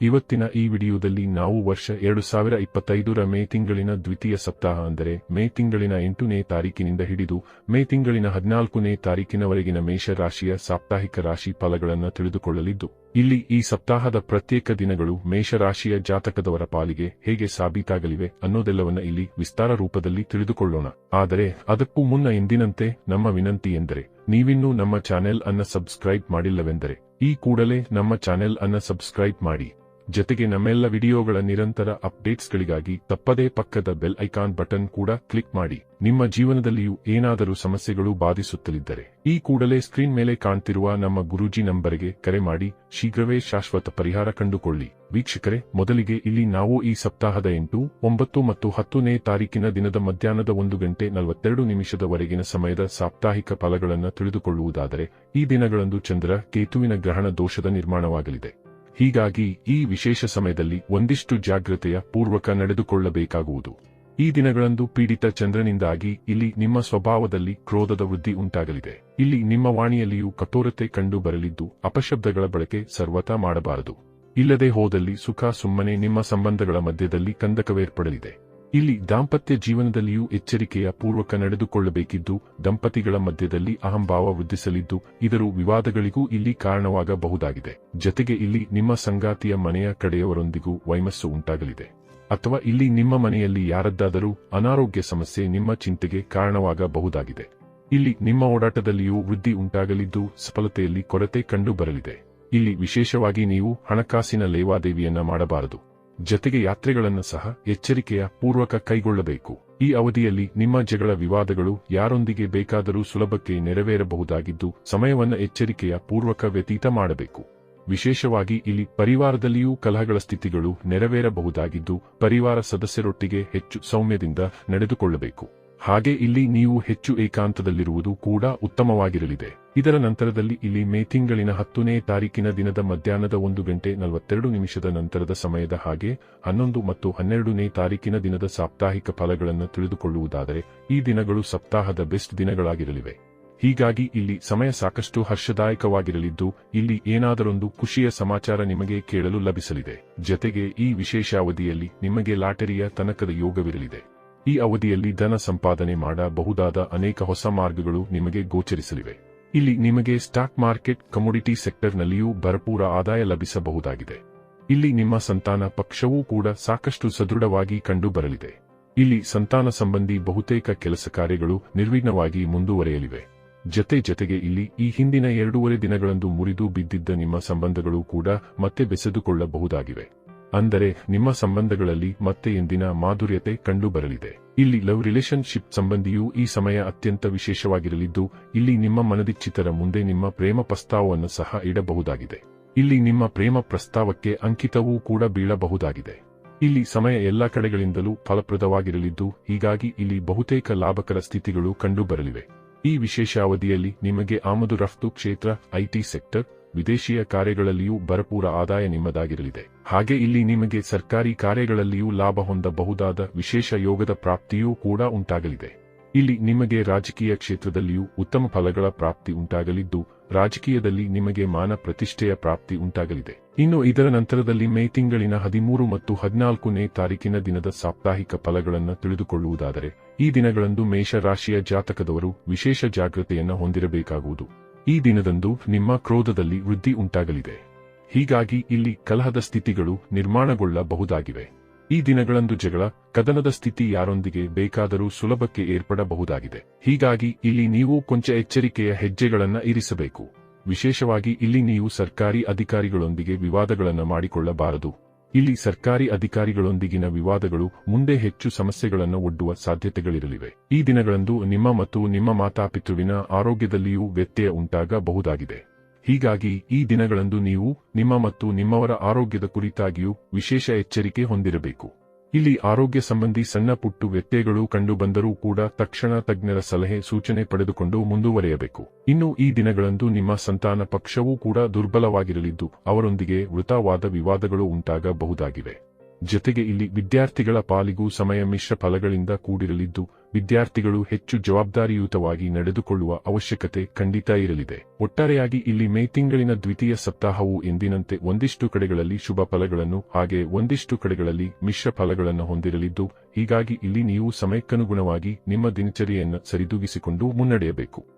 ಇವತ್ತಿನ ಈ ವಿಡಿಯೋದಲ್ಲಿ ನಾವು ವರ್ಷ ಎರಡು ಸಾವಿರ ಇಪ್ಪತ್ತೈದರ ಮೇ ತಿಂಗಳಿನ ದ್ವಿತೀಯ ಸಪ್ತಾಹ ಅಂದರೆ ಮೇ ತಿಂಗಳಿನ ಎಂಟನೇ ತಾರೀಕಿನಿಂದ ಹಿಡಿದು ಮೇ ತಿಂಗಳಿನ ಹದಿನಾಲ್ಕನೇ ತಾರೀಕಿನವರೆಗಿನ ಮೇಷರಾಶಿಯ ಸಾಪ್ತಾಹಿಕ ರಾಶಿ ಫಲಗಳನ್ನು ತಿಳಿದುಕೊಳ್ಳಲಿದ್ದು, ಇಲ್ಲಿ ಈ ಸಪ್ತಾಹದ ಪ್ರತ್ಯೇಕ ದಿನಗಳು ಮೇಷರಾಶಿಯ ಜಾತಕದವರ ಪಾಲಿಗೆ ಹೇಗೆ ಸಾಬೀತಾಗಲಿವೆ ಅನ್ನೋದೆಲ್ಲವನ್ನ ಇಲ್ಲಿ ವಿಸ್ತಾರ ರೂಪದಲ್ಲಿ ತಿಳಿದುಕೊಳ್ಳೋಣ. ಆದರೆ ಅದಕ್ಕೂ ಮುನ್ನ ಎಂದಿನಂತೆ ನಮ್ಮ ವಿನಂತಿ ಎಂದರೆ, ನೀವಿನ್ನೂ ನಮ್ಮ ಚಾನೆಲ್ ಅನ್ನ ಸಬ್ಸ್ಕ್ರೈಬ್ ಮಾಡಿಲ್ಲವೆಂದರೆ, ಈ ಕೂಡಲೇ ನಮ್ಮ ಚಾನೆಲ್ ಅನ್ನ ಸಬ್ಸ್ಕ್ರೈಬ್ ಮಾಡಿ. ಜೊತೆಗೆ ನಮ್ಮೆಲ್ಲ ವಿಡಿಯೋಗಳ ನಿರಂತರ ಅಪ್ಡೇಟ್ಸ್ಗಳಿಗಾಗಿ ತಪ್ಪದೇ ಪಕ್ಕದ ಬೆಲ್ ಐಕಾನ್ ಬಟನ್ ಕೂಡ ಕ್ಲಿಕ್ ಮಾಡಿ. ನಿಮ್ಮ ಜೀವನದಲ್ಲಿಯೂ ಏನಾದರೂ ಸಮಸ್ಯೆಗಳು ಬಾಧಿಸುತ್ತಲಿದ್ದರೆ ಈ ಕೂಡಲೇ ಸ್ಕ್ರೀನ್ ಮೇಲೆ ಕಾಣ್ತಿರುವ ನಮ್ಮ ಗುರೂಜಿ ನಂಬರ್ಗೆ ಕರೆ ಮಾಡಿ. ಶೀಘ್ರವೇ ಶಾಶ್ವತ ಪರಿಹಾರ ಕಂಡುಕೊಳ್ಳಿ. ವೀಕ್ಷಕರೇ, ಮೊದಲಿಗೆ ಇಲ್ಲಿ ನಾವು ಈ ಸಪ್ತಾಹದ ಎಂಟು, ಒಂಬತ್ತು ಮತ್ತು ಹತ್ತನೇ ತಾರೀಕಿನ ದಿನದ ಮಧ್ಯಾಹ್ನದ ಒಂದು ಗಂಟೆ ನಲವತ್ತೆರಡು ನಿಮಿಷದವರೆಗಿನ ಸಮಯದ ಸಾಪ್ತಾಹಿಕ ಫಲಗಳನ್ನು ತಿಳಿದುಕೊಳ್ಳುವುದಾದರೆ ಈ ದಿನಗಳಂದು ಚಂದ್ರ ಕೇತುವಿನ ಗ್ರಹಣ ದೋಷದ ನಿರ್ಮಾಣವಾಗಲಿದೆ. ಹೀಗಾಗಿ ಈ ವಿಶೇಷ ಸಮಯದಲ್ಲಿ ಒಂದಿಷ್ಟು ಜಾಗ್ರತೆಯ ಪೂರ್ವಕ ನಡೆದುಕೊಳ್ಳಬೇಕಾಗುವುದು. ಈ ದಿನಗಳಂದು ಪೀಡಿತ ಚಂದ್ರನಿಂದಾಗಿ ಇಲ್ಲಿ ನಿಮ್ಮ ಸ್ವಭಾವದಲ್ಲಿ ಕ್ರೋಧದ ವೃದ್ಧಿ ಉಂಟಾಗಲಿದೆ. ಇಲ್ಲಿ ನಿಮ್ಮ ವಾಣಿಯಲ್ಲಿಯೂ ಕಠೋರತೆ ಕಂಡು ಬರಲಿದ್ದು ಅಪಶಬ್ದಗಳ ಬಳಕೆ ಸರ್ವತಾ ಮಾಡಬಾರದು. ಇಲ್ಲದೆ ಹೋದಲ್ಲಿ ಸುಖ ಸುಮ್ಮನೆ ನಿಮ್ಮ ಸಂಬಂಧಗಳ ಮಧ್ಯದಲ್ಲಿ ಕಂದಕವೇರ್ಪಡಲಿದೆ. ಇಲ್ಲಿ ದಾಂಪತ್ಯ ಜೀವನದಲ್ಲಿಯೂ ಎಚ್ಚರಿಕೆಯ ಪೂರ್ವಕ ನಡೆದುಕೊಳ್ಳಬೇಕಿದ್ದು, ದಂಪತಿಗಳ ಮಧ್ಯದಲ್ಲಿ ಅಹಂಭಾವ ವೃದ್ಧಿಸಲಿದ್ದು, ಇದರ ವಿವಾದಗಳಿಗೂ ಇಲ್ಲಿ ಕಾರಣವಾಗಬಹುದಾಗಿದೆ. ಜತೆಗೆ ಇಲ್ಲಿ ನಿಮ್ಮ ಸಂಗಾತಿಯ ಮನೆಯ ಕಡೆಯವರೊಂದಿಗೂ ವೈಮಸ್ಸು ಉಂಟಾಗಲಿದೆ. ಅಥವಾ ಇಲ್ಲಿ ನಿಮ್ಮ ಮನೆಯಲ್ಲಿ ಯಾರದ್ದಾದರೂ ಅನಾರೋಗ್ಯ ಸಮಸ್ಯೆ ನಿಮ್ಮ ಚಿಂತೆಗೆ ಕಾರಣವಾಗಬಹುದಾಗಿದೆ. ಇಲ್ಲಿ ನಿಮ್ಮ ಓಡಾಟದಲ್ಲಿಯೂ ವೃದ್ಧಿ ಉಂಟಾಗಲಿದ್ದು, ಸಫಲತೆಯಲ್ಲಿ ಕೊರತೆ ಕಂಡುಬರಲಿದೆ. ಇಲ್ಲಿ ವಿಶೇಷವಾಗಿ ನೀವು ಹಣಕಾಸಿನ ಲೇವಾದೇವಿಯನ್ನ ಮಾಡಬಾರದು. ಜತೆಗೆ ಯಾತ್ರೆಗಳನ್ನು ಸಹ ಎಚ್ಚರಿಕೆಯ ಪೂರ್ವಕ ಕೈಗೊಳ್ಳಬೇಕು. ಈ ಅವಧಿಯಲ್ಲಿ ನಿಮ್ಮ ಜಗಳ ವಿವಾದಗಳು ಯಾರೊಂದಿಗೆ ಬೇಕಾದರೂ ಸುಲಭಕ್ಕೆ ನೆರವೇರಬಹುದಾಗಿದ್ದು, ಸಮಯವನ್ನು ಎಚ್ಚರಿಕೆಯ ಪೂರ್ವಕ ವ್ಯತೀತ ಮಾಡಬೇಕು. ವಿಶೇಷವಾಗಿ ಇಲ್ಲಿ ಪರಿವಾರದಲ್ಲಿಯೂ ಕಲಹಗಳ ಸ್ಥಿತಿಗಳು ನೆರವೇರಬಹುದಾಗಿದ್ದು, ಪರಿವಾರ ಸದಸ್ಯರೊಟ್ಟಿಗೆ ಹೆಚ್ಚು ಸೌಮ್ಯದಿಂದ ನಡೆದುಕೊಳ್ಳಬೇಕು. ಹಾಗೆ ಇಲ್ಲಿ ನೀವು ಹೆಚ್ಚು ಏಕಾಂತದಲ್ಲಿರುವುದು ಕೂಡ ಉತ್ತಮವಾಗಿರಲಿದೆ. ಇದರ ನಂತರದಲ್ಲಿ ಇಲ್ಲಿ ಮೇ ತಿಂಗಳಿನ ಹತ್ತನೇ ತಾರೀಕಿನ ದಿನದ ಮಧ್ಯಾಹ್ನದ ಒಂದು ಗಂಟೆ ನಲವತ್ತೆರಡು ನಿಮಿಷದ ನಂತರದ ಸಮಯದ ಹಾಗೆ ಹನ್ನೊಂದು ಮತ್ತು ಹನ್ನೆರಡನೇ ತಾರೀಕಿನ ದಿನದ ಸಾಪ್ತಾಹಿಕ ಫಲಗಳನ್ನು ತಿಳಿದುಕೊಳ್ಳುವುದಾದರೆ ಈ ದಿನಗಳು ಸಪ್ತಾಹದ ಬೆಸ್ಟ್ ದಿನಗಳಾಗಿರಲಿವೆ. ಹೀಗಾಗಿ ಇಲ್ಲಿ ಸಮಯ ಸಾಕಷ್ಟು ಹರ್ಷದಾಯಕವಾಗಿರಲಿದ್ದು ಇಲ್ಲಿ ಏನಾದರೊಂದು ಖುಷಿಯ ಸಮಾಚಾರ ನಿಮಗೆ ಕೇಳಲು ಲಭಿಸಲಿದೆ. ಜತೆಗೆ ಈ ವಿಶೇಷ ಅವಧಿಯಲ್ಲಿ ನಿಮಗೆ ಲಾಟರಿಯ ತನಕದ ಯೋಗವಿರಲಿದೆ. ಈ ಅವಧಿಯಲ್ಲಿ ಧನ ಸಂಪಾದನೆ ಮಾಡಬಹುದಾದ ಅನೇಕ ಹೊಸ ಮಾರ್ಗಗಳು ನಿಮಗೆ ಗೋಚರಿಸಲಿವೆ. ಇಲ್ಲಿ ನಿಮಗೆ ಸ್ಟಾಕ್ ಮಾರ್ಕೆಟ್, ಕಮೋಡಿಟಿ ಸೆಕ್ಟರ್ನಲ್ಲಿಯೂ ಭರಪೂರ ಆದಾಯ ಲಭಿಸಬಹುದಾಗಿದೆ. ಇಲ್ಲಿ ನಿಮ್ಮ ಸಂತಾನ ಪಕ್ಷವೂ ಕೂಡ ಸಾಕಷ್ಟು ಸದೃಢವಾಗಿ ಕಂಡುಬರಲಿದೆ. ಇಲ್ಲಿ ಸಂತಾನ ಸಂಬಂಧಿ ಬಹುತೇಕ ಕೆಲಸ ಕಾರ್ಯಗಳು ನಿರ್ವಿಘ್ನವಾಗಿ ಮುಂದುವರೆಯಲಿವೆ. ಜತೆ ಜತೆಗೆ ಇಲ್ಲಿ ಈ ಹಿಂದಿನ ಎರಡೂವರೆ ದಿನಗಳಂದು ಮುರಿದು ಬಿದ್ದಿದ್ದ ನಿಮ್ಮ ಸಂಬಂಧಗಳು ಕೂಡ ಮತ್ತೆ ಬೆಸೆದುಕೊಳ್ಳಬಹುದಾಗಿವೆ. ಅಂದರೆ ನಿಮ್ಮ ಸಂಬಂಧಗಳಲ್ಲಿ ಮತ್ತೆ ಎಂದಿನ ಮಾಧುರ್ಯತೆ ಕಂಡುಬರಲಿದೆ. ಇಲ್ಲಿ ಲವ್ ರಿಲೇಶನ್ಶಿಪ್ ಸಂಬಂಧಿಯೂ ಈ ಸಮಯ ಅತ್ಯಂತ ವಿಶೇಷವಾಗಿರಲಿದ್ದು, ಇಲ್ಲಿ ನಿಮ್ಮ ಮನದಿಚ್ಛಿತರ ಮುಂದೆ ನಿಮ್ಮ ಪ್ರೇಮ ಪ್ರಸ್ತಾವವನ್ನು ಸಹ ಇಡಬಹುದಾಗಿದೆ. ಇಲ್ಲಿ ನಿಮ್ಮ ಪ್ರೇಮ ಪ್ರಸ್ತಾವಕ್ಕೆ ಅಂಕಿತವೂ ಕೂಡ ಬೀಳಬಹುದಾಗಿದೆ. ಇಲ್ಲಿ ಸಮಯ ಎಲ್ಲ ಕಡೆಗಳಿಂದಲೂ ಫಲಪ್ರದವಾಗಿರಲಿದ್ದು, ಹೀಗಾಗಿ ಇಲ್ಲಿ ಬಹುತೇಕ ಲಾಭಕರ ಸ್ಥಿತಿಗಳು ಕಂಡುಬರಲಿವೆ. ಈ ವಿಶೇಷ ಅವಧಿಯಲ್ಲಿ ನಿಮಗೆ ಆಮದು ರಫ್ತು ಕ್ಷೇತ್ರ ಐಟಿ ಸೆಕ್ಟರ್ ವಿದೇಶೀಯ ಕಾರ್ಯಗಳಲ್ಲಿಯೂ ಭರಪೂರ ಆದಾಯ ನಿಮ್ಮದಾಗಿರಲಿದೆ. ಹಾಗೆ ಇಲ್ಲಿ ನಿಮಗೆ ಸರ್ಕಾರಿ ಕಾರ್ಯಗಳಲ್ಲಿಯೂ ಲಾಭ ಹೊಂದಬಹುದಾದ ವಿಶೇಷ ಯೋಗದ ಪ್ರಾಪ್ತಿಯೂ ಕೂಡ ಉಂಟಾಗಲಿದೆ. ಇಲ್ಲಿ ನಿಮಗೆ ರಾಜಕೀಯ ಕ್ಷೇತ್ರದಲ್ಲಿಯೂ ಉತ್ತಮ ಫಲಗಳ ಪ್ರಾಪ್ತಿ ಉಂಟಾಗಲಿದ್ದು, ರಾಜಕೀಯದಲ್ಲಿ ನಿಮಗೆ ಮಾನ ಪ್ರತಿಷ್ಠೆಯ ಪ್ರಾಪ್ತಿ ಉಂಟಾಗಲಿದೆ. ಇನ್ನು ಇದರ ನಂತರದಲ್ಲಿ ಮೇ ತಿಂಗಳಿನ ಹದಿಮೂರು ಮತ್ತು ಹದಿನಾಲ್ಕನೇ ತಾರೀಕಿನ ದಿನದ ಸಾಪ್ತಾಹಿಕ ಫಲಗಳನ್ನು ತಿಳಿದುಕೊಳ್ಳುವುದಾದರೆ, ಈ ದಿನಗಳಂದು ಮೇಷ ರಾಶಿಯ ಜಾತಕದವರು ವಿಶೇಷ ಜಾಗ್ರತೆಯನ್ನು ಹೊಂದಿರಬೇಕಾಗುವುದು. ಈ ದಿನದಂದು ನಿಮ್ಮ ಕ್ರೋಧದಲ್ಲಿ ವೃದ್ಧಿ ಉಂಟಾಗಲಿದೆ. ಹೀಗಾಗಿ ಇಲ್ಲಿ ಕಲಹದ ಸ್ಥಿತಿಗಳು ನಿರ್ಮಾಣಗೊಳ್ಳಬಹುದಾಗಿವೆ. ಈ ದಿನಗಳಂದು ಜಗಳ, ಕದನದ ಸ್ಥಿತಿ ಯಾರೊಂದಿಗೆ ಬೇಕಾದರೂ ಸುಲಭಕ್ಕೆ ಏರ್ಪಡಬಹುದಾಗಿದೆ. ಹೀಗಾಗಿ ಇಲ್ಲಿ ನೀವು ಕೊಂಚ ಎಚ್ಚರಿಕೆಯ ಹೆಜ್ಜೆಗಳನ್ನ ಇರಿಸಬೇಕು. ವಿಶೇಷವಾಗಿ ಇಲ್ಲಿ ನೀವು ಸರ್ಕಾರಿ ಅಧಿಕಾರಿಗಳೊಂದಿಗೆ ವಿವಾದಗಳನ್ನು ಮಾಡಿಕೊಳ್ಳಬಾರದು. ಇಲ್ಲಿ ಸರ್ಕಾರಿ ಅಧಿಕಾರಿಗಳೊಂದಿಗಿನ ವಿವಾದಗಳು ಮುಂದೆ ಹೆಚ್ಚು ಸಮಸ್ಯೆಗಳನ್ನು ಒಡ್ಡುವ ಸಾಧ್ಯತೆಗಳಿರಲಿವೆ. ಈ ದಿನಗಳಂದು ನಿಮ್ಮ ಮತ್ತು ನಿಮ್ಮ ಮಾತಾಪಿತೃವಿನ ಆರೋಗ್ಯದಲ್ಲಿಯೂ ವ್ಯತ್ಯಯ ಉಂಟಾಗಬಹುದಾಗಿದೆ. ಹೀಗಾಗಿ ಈ ದಿನಗಳಂದು ನೀವು ನಿಮ್ಮ ಮತ್ತು ನಿಮ್ಮವರ ಆರೋಗ್ಯದ ಕುರಿತಾಗಿಯೂ ವಿಶೇಷ ಎಚ್ಚರಿಕೆ ಹೊಂದಿರಬೇಕು. ಇಲ್ಲಿ ಆರೋಗ್ಯ ಸಂಬಂಧಿ ಸಣ್ಣ ಪುಟ್ಟು ವ್ಯತ್ಯಯಗಳು ಕಂಡುಬಂದರೂ ಕೂಡ ತಕ್ಷಣ ತಜ್ಞರ ಸಲಹೆ ಸೂಚನೆ ಪಡೆದುಕೊಂಡು ಮುಂದುವರೆಯಬೇಕು. ಇನ್ನು ಈ ದಿನಗಳಂದು ನಿಮ್ಮ ಸಂತಾನ ಪಕ್ಷವೂ ಕೂಡ ದುರ್ಬಲವಾಗಿರಲಿದ್ದು, ಅವರೊಂದಿಗೆ ವೃತವಾದ ವಿವಾದಗಳು ಉಂಟಾಗಬಹುದಾಗಿವೆ. ಜೊತೆಗೆ ಇಲ್ಲಿ ವಿದ್ಯಾರ್ಥಿಗಳ ಪಾಲಿಗೂ ಸಮಯ ಮಿಶ್ರ ಫಲಗಳಿಂದ ಕೂಡಿರಲಿದ್ದು, ವಿದ್ಯಾರ್ಥಿಗಳು ಹೆಚ್ಚು ಜವಾಬ್ದಾರಿಯುತವಾಗಿ ನಡೆದುಕೊಳ್ಳುವ ಅವಶ್ಯಕತೆ ಖಂಡಿತ ಇರಲಿದೆ. ಒಟ್ಟಾರೆಯಾಗಿ ಇಲ್ಲಿ ಮೇ ತಿಂಗಳಿನ ದ್ವಿತೀಯ ಸಪ್ತಾಹವು ಎಂದಿನಂತೆ ಒಂದಿಷ್ಟು ಕಡೆಗಳಲ್ಲಿ ಶುಭ ಫಲಗಳನ್ನು ಹಾಗೆ ಒಂದಿಷ್ಟು ಕಡೆಗಳಲ್ಲಿ ಮಿಶ್ರ ಫಲಗಳನ್ನು ಹೊಂದಿರಲಿದ್ದು, ಹೀಗಾಗಿ ಇಲ್ಲಿ ನೀವು ಸಮಯಕ್ಕನುಗುಣವಾಗಿ ನಿಮ್ಮ ದಿನಚರಿಯನ್ನು ಸರಿದೂಗಿಸಿಕೊಂಡು ಮುನ್ನಡೆಯಬೇಕು.